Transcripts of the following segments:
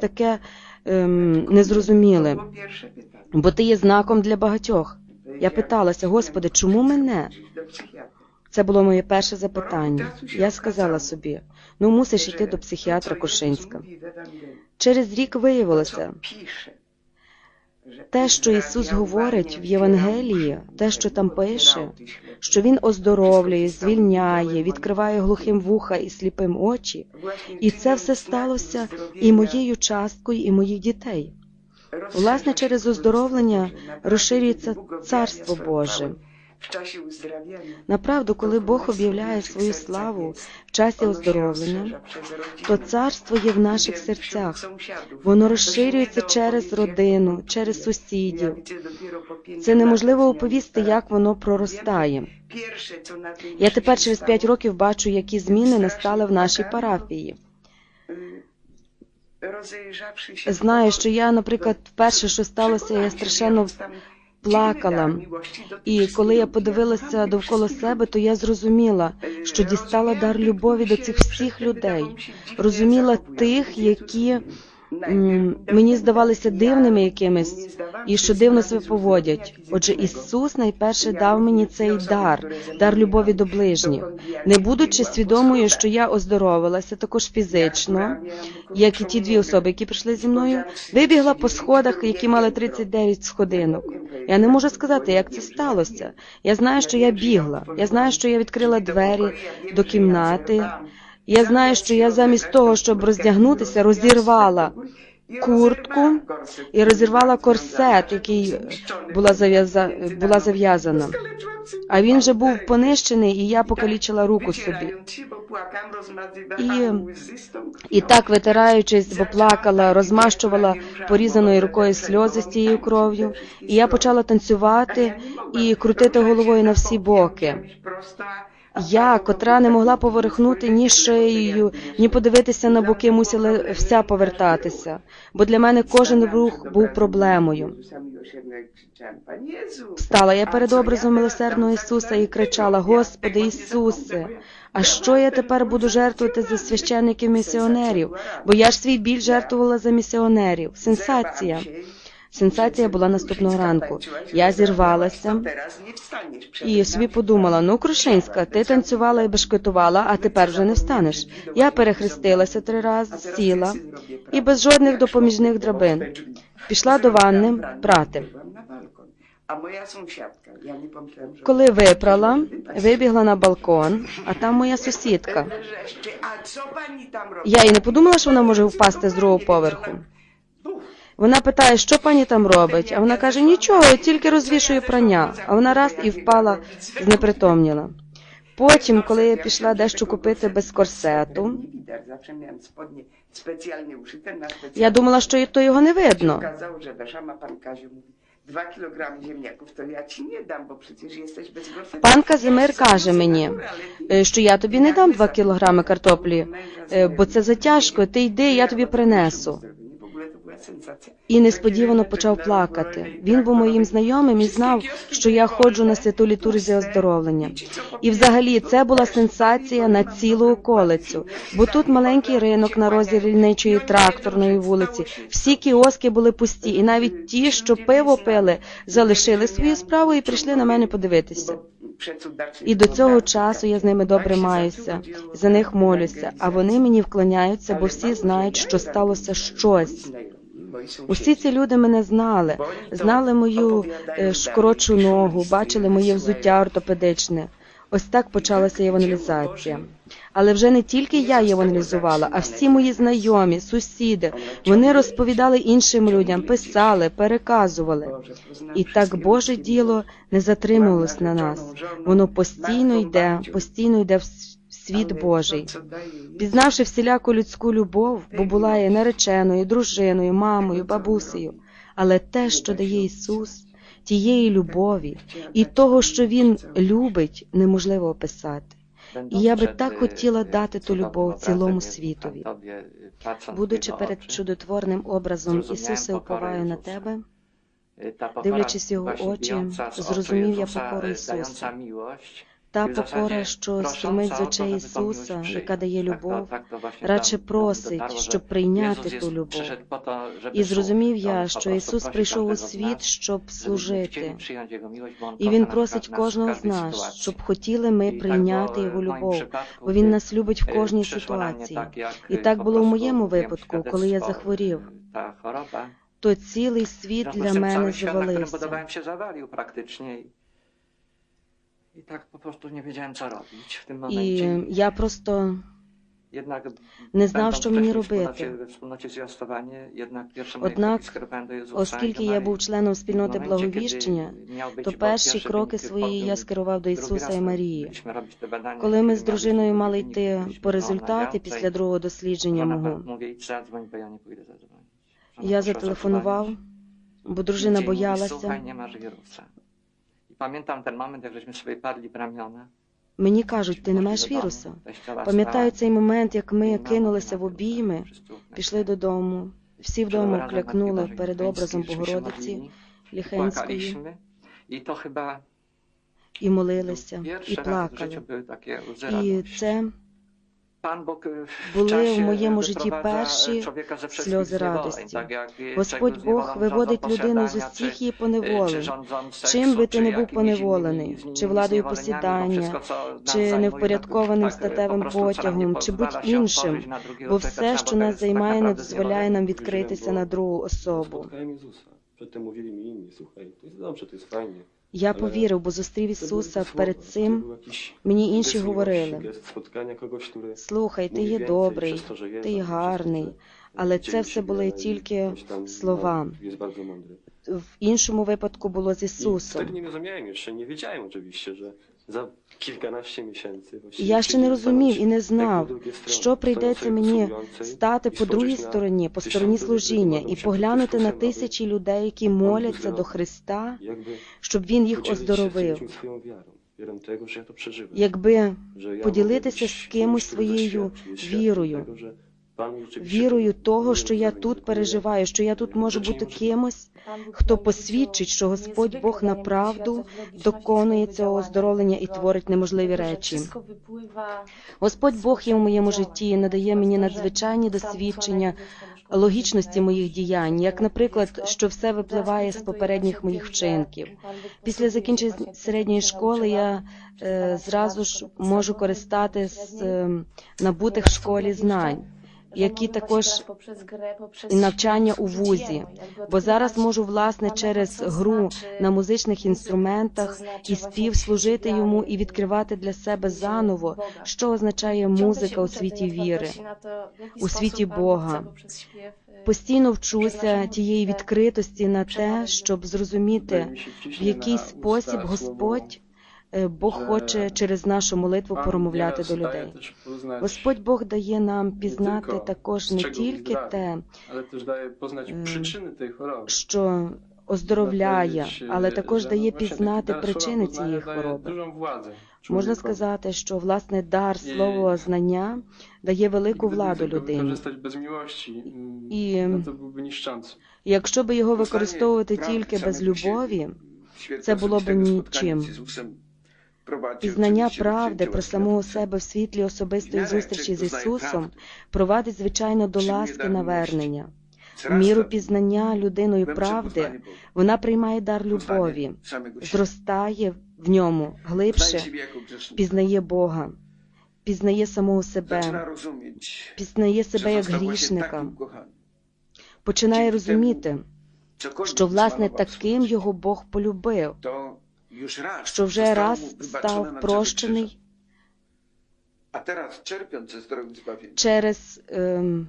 таке ем, незрозуміле, бо ти є знаком для багатьох. Я питалася, Господи, чому мене? Це було моє перше запитання. Я сказала собі: ну мусиш йти до психіатра Кошинська. Через рік виявилося, те, що Ісус говорить в Євангелії, те, що там пише, що Він оздоровлює, звільняє, відкриває глухим вуха і сліпим очі, і це все сталося і моєю часткою, і моїх дітей. Власне, через оздоровлення розширюється Царство Боже. В часі uzdраwiania Направду, коли Бог об'являє свою славу в часі оздоровлення, то царство є в наших серцях. Воно розширюється через родину, через сусідів. Це неможливо оповісти, як воно проростає. Я тепер через 5 років бачу, які зміни настали в нашій парафії. Знаю, що я, наприклад, вперше, що сталося, я страшенно плакала. І коли я подивилася довкола себе, то я зрозуміла, що дістала дар любові до цих всіх людей, розуміла тих, які мені здавалися дивними якимись, і що дивно себе поводять. Отже, Ісус найперше дав мені цей дар, дар любові до ближніх, не будучи свідомою, що я оздоровилася також фізично, як і ті дві особи, які прийшли зі мною, вибігла по сходах, які мали 39 сходинок. Я не можу сказати, як це сталося. Я знаю, що я бігла. Я знаю, що я відкрила двері до кімнати. Я знаю, що я замість того, щоб роздягнутися, розірвала куртку і розірвала корсет, який була зав'яза... була зав'язана. А він вже був понищений, і я покалічила руку собі. І, і так, витираючись, бо плакала, розмащувала порізаною рукою сльози з тією кров'ю, і я почала танцювати і крутити головою на всі боки. Я, котра не могла поворухнути ні шиєю, ні подивитися на боки, мусила вся повертатися, бо для мене кожен рух був проблемою. Встала я перед образом милосердного Ісуса і кричала: Господи Ісусе, а що я тепер буду жертвувати за священників місіонерів? Бо я ж свій біль жертвувала за місіонерів. Сенсація. Сенсація була наступного ранку. Я зірвалася і собі подумала: ну, Крушинська, ти танцювала і бешкетувала, а тепер вже не встанеш. Я перехрестилася три рази, сіла і без жодних допоміжних драбин. Пішла до ванни прати. А моя сусідка, я не пам'ятаю. Коли випрала, вибігла на балкон, а там моя сусідка. Я і не подумала, що вона може впасти з другого поверху. Вона питає, що пані там робить, а вона каже, нічого, тільки розвішую прання. А вона раз і впала, знепритомніла. Потім, коли я пішла дещо купити без корсету, я думала, що і то його не видно. Dwa kilogramy ziemniaków to ja ci nie dam, bo przecież jesteś bez gorsetu. Пан Казимир каже мені, е, що я тобі не дам два кілограми картоплі, е, бо це затяжко, ти йди, я тобі принесу. І несподівано почав плакати. Він був моїм знайомим і знав, що я ходжу на святу літургію оздоровлення. І взагалі це була сенсація на цілу околицю, бо тут маленький ринок на розі рільничої тракторної вулиці. Всі кіоски були пусті, і навіть ті, що пиво пили, залишили свою справу і прийшли на мене подивитися. І до цього часу я з ними добре маюся, за них молюся, а вони мені вклоняються, бо всі знають, що сталося щось. Усі ці люди мене знали, знали мою е, шкорочу ногу, бачили моє взуття ортопедичне. Ось так почалася євангелізація. Але вже не тільки я євангелізувала, а всі мої знайомі, сусіди. Вони розповідали іншим людям, писали, переказували. І так Боже діло не затримувалось на нас. Воно постійно йде, постійно йде в світ Божий. Пізнавши всіляку людську любов, бо була я нареченою, дружиною, мамою, бабусею, але те, що дає Ісус, тієї любові і того, що Він любить, неможливо описати. І я би так хотіла дати ту любов цілому світові. Будучи перед чудотворним образом Ісусе, уповаю на тебе, дивлячись його очі, зрозумів я покору Ісуса. Та покора, що струмить з очей Ісуса, яка дає любов, радше просить, щоб прийняти ту любов. І зрозумів я, що Ісус прийшов у світ, щоб служити. І Він просить кожного з нас, щоб хотіли ми прийняти Його любов, бо Він нас любить в e, кожній ситуації. І e, так було в моєму випадку, коли я захворів. e. То цілий світ для мене завалився. I, tak po prostu nie wiedziałem, co robić w tym І momencie. я просто Jednak не знав, będąc що мені wcześniej w робити. wspólnocie, we wspólnocie zwiastowanie, jednak pierwsze moje Однак, kroki skierowałem do Jezusa Оскільки i do я Maryi. був членом W спільноти momencie, благовіщення, kiedy miał być перші кроки свої я скерував до Ісуса і Марії. Коли ми з дружиною мали йти по результати після другого дослідження мого, я зателефонував, бо дружина боялася. Słuchaj, nie masz wirusa. I pamiętam ten moment, jak żeśmy sobie padli w ramiona. Мені кажуть, ти не маєш віруса. Пам'ятаю цей момент, як ми кинулися в обійми, пішли додому. Всі вдома клякнули перед образом Богородиці Ліхенської І то хіба і молилися, і плакали. І це були в моєму житті перші сльози радості. Господь Бог виводить людину з усіх її czy поневолень. Чим би czy ти не був поневолений, чи владою посідання, wszystko, co nas чи zajmuje, невпорядкованим статевим потягом, чи будь się іншим, бо все, що нас займає, не дозволяє нам відкритися на другу особу. Jezusa. Przedtem mówili mi inni, słuchaj, to jest dobrze, to jest fajnie. Я повірив, бо зустрів Ісуса перед цим. Мені інші говорили: слухай, ти є добрий, ти є гарний. Але це все були тільки tam, слова. В іншому випадку було з Ісусом. Miesięcy І właściwie я ще не розумів і не знав, що прийдеться мені стати по другій стороні, по стороні служіння, і поглянути на тисячі людей, які моляться до Христа, щоб Він їх оздоровив. Якби поділитися з кимось своєю вірою, вірою того, що я тут переживаю, що я тут можу бути кимось, хто посвідчить, що Господь Бог направду доконує цього оздоровлення і творить неможливі речі. Господь Бог є в моєму житті і надає мені надзвичайні досвідчення логічності моїх діянь, як, наприклад, що все випливає з попередніх моїх вчинків. Після закінчення середньої школи я е, зразу ж можу користати з е, набутих в школі знань, які також і навчання у вузі. Бо зараз можу власне через гру на музичних інструментах і спів служити йому і відкривати для себе заново, що означає музика у світі віри, у світі Бога. Постійно вчуся тієї відкритості на те, щоб зрозуміти, в який спосіб Господь, е, Бог хоче через нашу молитву промовляти до людей. Господь Бог дає нам пізнати також не тільки те, що оздоровляє, але також дає пізнати причини цієї хвороби. Можна сказати, що власне дар слова знання дає велику владу людині. І Якщо би його використовувати тільки без любові, це було б нічим. Пізнання правди про самого себе в світлі особистої зустрічі з Ісусом, провадить звичайно до ласки навернення. В міру пізнання людиною правди вона приймає дар любові, зростає в ньому глибше, пізнає Бога, пізнає самого себе, пізнає себе як грішника, починає розуміти, що власне таким його Бог полюбив, що вже раз став прощений через ем,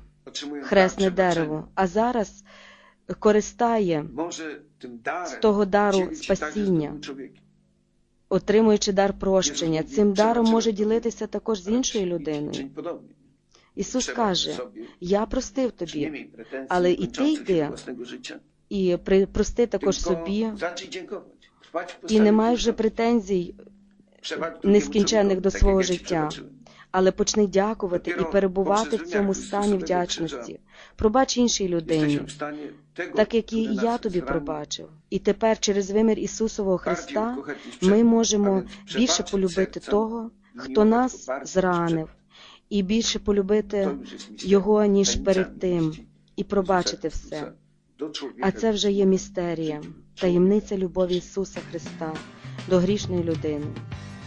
хресне дерево, а зараз користає з того дару спасіння, отримуючи дар прощення. Цим даром може ділитися також з іншою людиною. Ісус каже: Я простив тобі, ty kończących się йди. і прости також собі, і не маєш вже претензій, нескінченних до свого життя. але почни дякувати і перебувати в цьому стані вдячності. Пробач іншій людині, так як і я тобі пробачив. І тепер через вимір Ісусового Христа ми можемо більше полюбити того, хто нас зранив, і більше полюбити його, ніж перед тим, і пробачити все. А це вже є містерія, таємниця любові Ісуса Христа до грішної людини,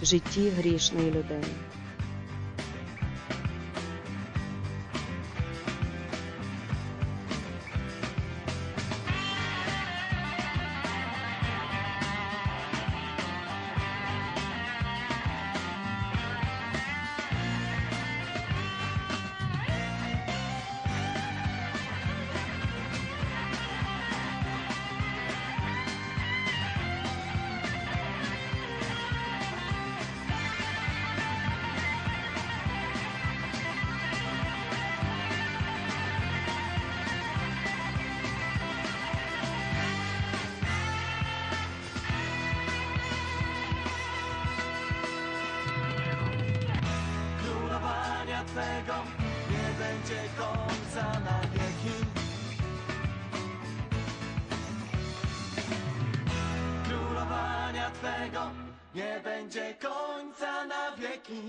в житті грішної людини. Twego nie będzie końca na wieki.